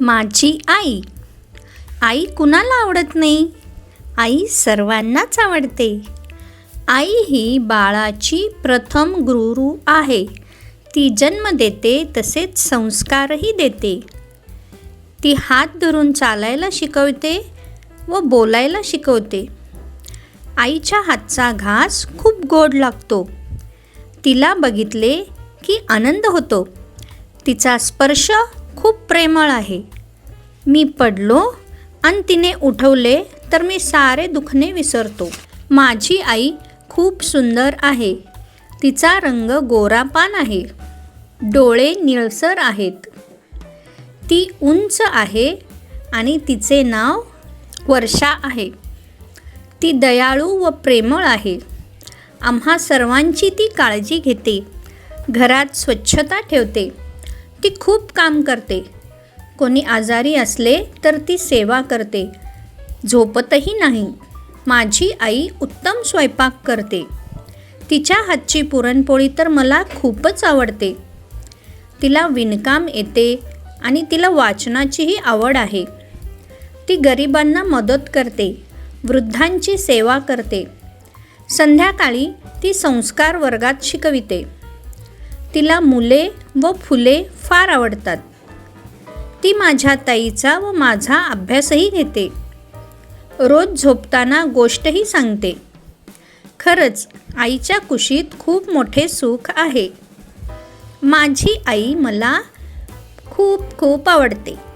माझी आई. आई कुणाला आवडत नाही? आई सर्वांनाच आवडते. आई ही बाळाची प्रथम गुरु आहे. ती जन्म देते तसेच संस्कारही देते. ती हात धरून चालायला शिकवते व बोलायला शिकवते. आईच्या हातचा घास खूप गोड लागतो. तिला बघितले की आनंद होतो. तिचा स्पर्श खूप प्रेमळ आहे. मी पडलो आणि तिने उठवले तर मी सारे दुखणे विसरतो. माझी आई खूप सुंदर आहे. तिचा रंग गोरापान आहे. डोळे निळसर आहेत. ती उंच आहे आणि तिचे नाव वर्षा आहे. ती दयाळू व प्रेमळ आहे. आम्हा सर्वांची ती काळजी घेते. घरात स्वच्छता ठेवते. ती खूप काम करते. कोणी आजारी असले तर ती सेवा करते. झोपतही नाही. माझी आई उत्तम स्वयंपाक करते. तिच्या हातची पुरणपोळी तर मला खूपच आवडते. तिला विणकाम येते आणि तिला वाचनाचीही आवड आहे. ती गरिबांना मदत करते वृद्धांची सेवा करते. संध्याकाळी ती संस्कार वर्गात शिकविते. तिला मुले व फुले फार आवडतात. ती माझ्या ताईचा व माझा अभ्यासही घेते. रोज झोपताना गोष्टही सांगते. खरंच आईच्या कुशीत खूप मोठे सुख आहे. माझी आई मला खूप खूप आवडते.